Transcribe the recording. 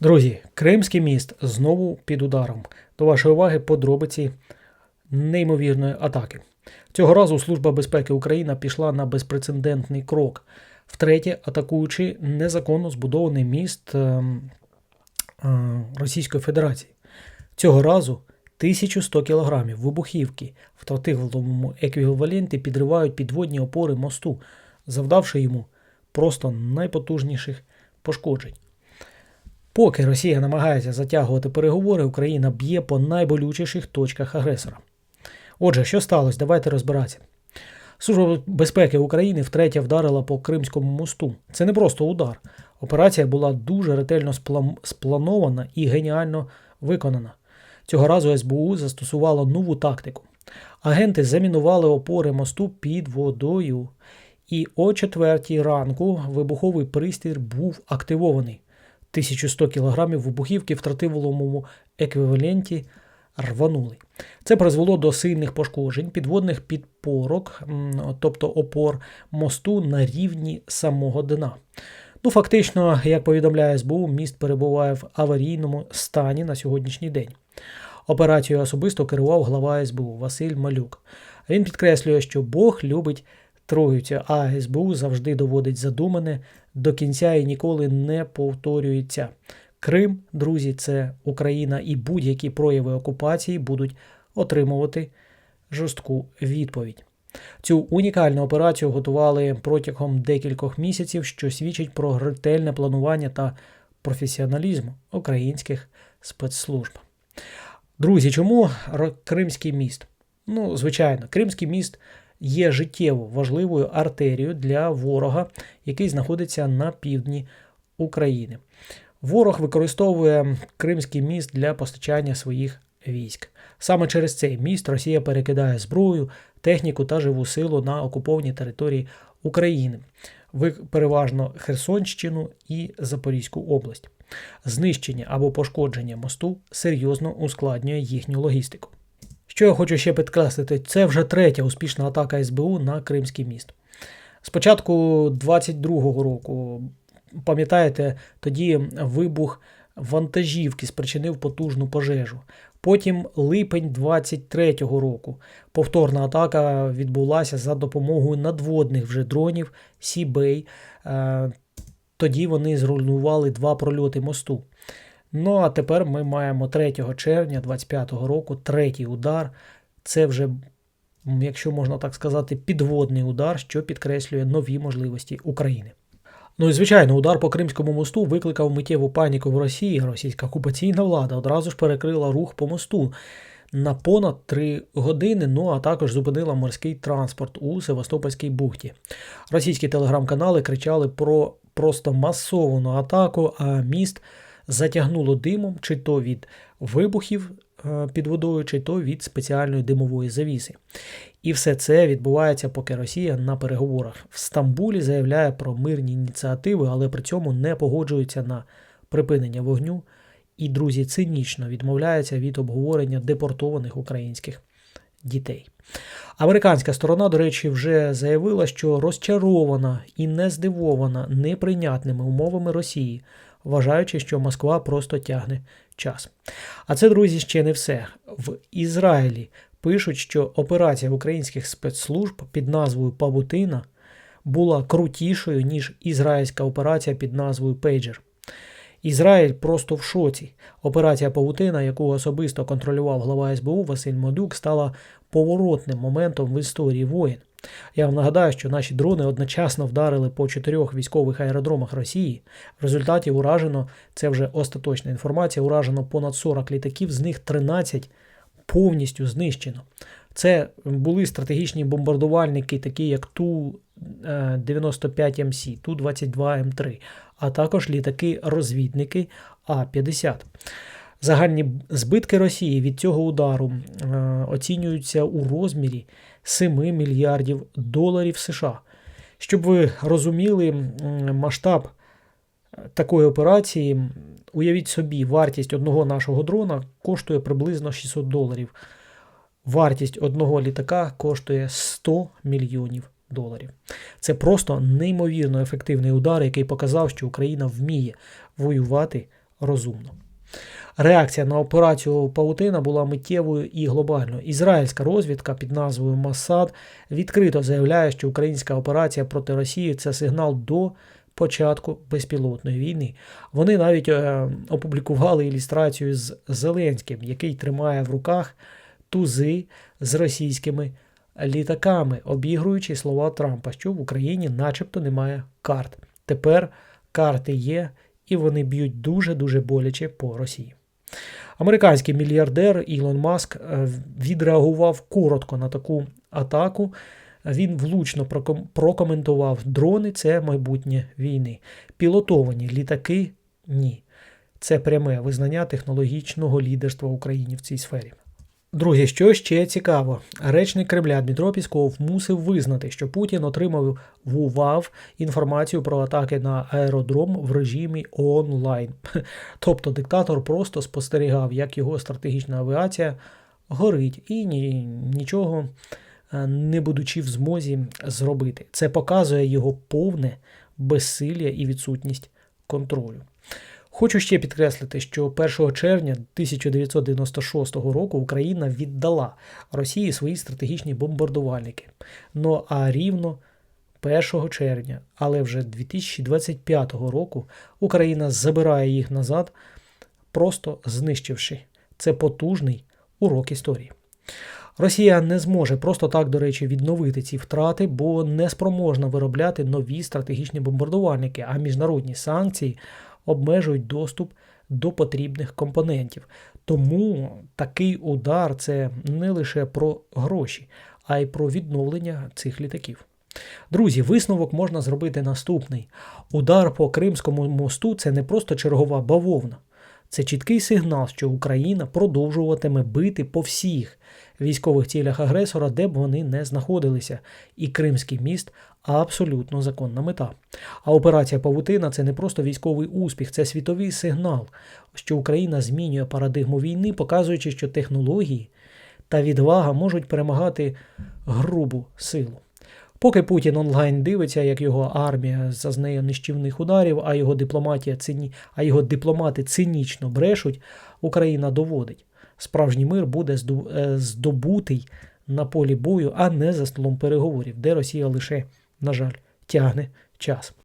Друзі, Кримський міст знову під ударом. До вашої уваги подробиці неймовірної атаки. Цього разу Служба безпеки України пішла на безпрецедентний крок, втретє атакуючи незаконно збудований міст ем, е, Російської Федерації. Цього разу 1100 кілограмів вибухівки в тротиловому еквіваленті підривають підводні опори мосту, завдавши йому просто найпотужніших пошкоджень. Поки Росія намагається затягувати переговори, Україна б'є по найболючіших точках агресора. Отже, що сталося? Давайте розбиратися. Служба безпеки України втретє вдарила по Кримському мосту. Це не просто удар. Операція була дуже ретельно спланована і геніально виконана. Цього разу СБУ застосувало нову тактику. Агенти замінували опори мосту під водою. І о четвертій ранку вибуховий пристрій був активований. 1100 кг вибухівки в тротиловому еквіваленті рванули. Це призвело до сильних пошкоджень підводних підпорок, тобто опор мосту на рівні самого дна. Ну, фактично, як повідомляє СБУ, міст перебуває в аварійному стані на сьогоднішній день. Операцією особисто керував глава СБУ Василь Малюк. Він підкреслює, що Бог любить Троїцю, а СБУ завжди доводить задумане до кінця і ніколи не повторюється. Крим, друзі, це Україна, і будь-які прояви окупації будуть отримувати жорстку відповідь. Цю унікальну операцію готували протягом декількох місяців, що свідчить про ретельне планування та професіоналізм українських спецслужб. Друзі, чому Кримський міст? Ну, звичайно, Кримський міст є життєво важливою артерією для ворога, який знаходиться на півдні України. Ворог використовує Кримський міст для постачання своїх військ. Саме через цей міст Росія перекидає зброю, техніку та живу силу на окуповані території України, переважно Херсонщину і Запорізьку область. Знищення або пошкодження мосту серйозно ускладнює їхню логістику. Що я хочу ще підкреслити, це вже третя успішна атака СБУ на Кримський міст. Спочатку 22-го року, пам'ятаєте, тоді вибух вантажівки спричинив потужну пожежу. Потім липень 23-го року. Повторна атака відбулася за допомогою надводних вже дронів Сібей. Е, Тоді вони зруйнували два прольоти мосту. Ну а тепер ми маємо 3 червня 25-го року третій удар. Це вже, якщо можна так сказати, підводний удар, що підкреслює нові можливості України. Ну і звичайно, удар по Кримському мосту викликав миттєву паніку в Росії. Російська окупаційна влада одразу ж перекрила рух по мосту на понад 3 години. Ну а також зупинила морський транспорт у Севастопольській бухті. Російські телеграм-канали кричали про просто масовану атаку, а міст затягнуло димом, чи то від вибухів е, під водою, чи то від спеціальної димової завіси. І все це відбувається, поки Росія на переговорах в Стамбулі заявляє про мирні ініціативи, але при цьому не погоджується на припинення вогню. І друзі цинічно відмовляється від обговорення депортованих українських дітей. Американська сторона, до речі, вже заявила, що розчарована і не здивована неприйнятними умовами Росії, вважаючи, що Москва просто тягне час. А це, друзі, ще не все. В Ізраїлі пишуть, що операція українських спецслужб під назвою Павутина була крутішою, ніж ізраїльська операція під назвою Пейджер. Ізраїль просто в шоці. Операція Павутина, яку особисто контролював глава СБУ Василь Модюк, стала поворотним моментом в історії воєн. Я вам нагадаю, що наші дрони одночасно вдарили по чотирьох військових аеродромах Росії. В результаті уражено, це вже остаточна інформація, уражено понад 40 літаків, з них 13 повністю знищено. Це були стратегічні бомбардувальники, такі як Ту-95МС, Ту-22М3, а також літаки-розвідники А-50. Загальні збитки Росії від цього удару е, оцінюються у розмірі 7 мільярдів доларів США. Щоб ви розуміли масштаб такої операції, уявіть собі, вартість одного нашого дрона коштує приблизно 600 доларів. Вартість одного літака коштує 100 мільйонів доларів. Це просто неймовірно ефективний удар, який показав, що Україна вміє воювати розумно. Реакція на операцію Паутина була миттєвою і глобальною. Ізраїльська розвідка під назвою Масад відкрито заявляє, що українська операція проти Росії це сигнал до початку безпілотної війни. Вони навіть е, опублікували ілюстрацію з Зеленським, який тримає в руках тузи з російськими літаками, обігруючи слова Трампа, що в Україні начебто немає карт. Тепер карти є, і вони б'ють дуже-дуже боляче по Росії. Американський мільярдер Ілон Маск е, відреагував коротко на таку атаку. Він влучно прокоментував: дрони це майбутнє війни. Пілотовані літаки ні. Це пряме визнання технологічного лідерства України в цій сфері. Друге, що ще цікаво, речник Кремля Дмитро Пісков мусив визнати, що Путін отримав ВУВАВ інформацію про атаки на аеродром в режимі онлайн. Тобто диктатор просто спостерігав, як його стратегічна авіація горить, і ні, нічого е, не будучи в змозі зробити. Це показує його повне безсилля і відсутність контролю. Хочу ще підкреслити, що 1 червня 1996 року Україна віддала Росії свої стратегічні бомбардувальники. Ну а рівно 1 червня, але вже 2025 року Україна забирає їх назад, просто знищивши. Це потужний урок історії. Росія не зможе просто так, до речі, відновити ці втрати, бо не спроможна виробляти нові стратегічні бомбардувальники, а міжнародні санкції обмежують доступ до потрібних компонентів. Тому такий удар це не лише про гроші, а й про відновлення цих літаків. Друзі, висновок можна зробити наступний: удар по Кримському мосту це не просто чергова бавовна. Це чіткий сигнал, що Україна продовжуватиме бити по всіх військових цілях агресора, де б вони не знаходилися, і Кримський міст абсолютно законна мета. А операція Павутина це не просто військовий успіх, це світовий сигнал, що Україна змінює парадигму війни, показуючи, що технології та відвага можуть перемагати грубу силу. Поки Путін онлайн дивиться, як його армія зазнає нищівних ударів, а його дипломатія цині... а його дипломати цинічно брешуть, Україна доводить. Справжній мир буде е, здобутий на полі бою, а не за столом переговорів, де Росія лише, на жаль, тягне час.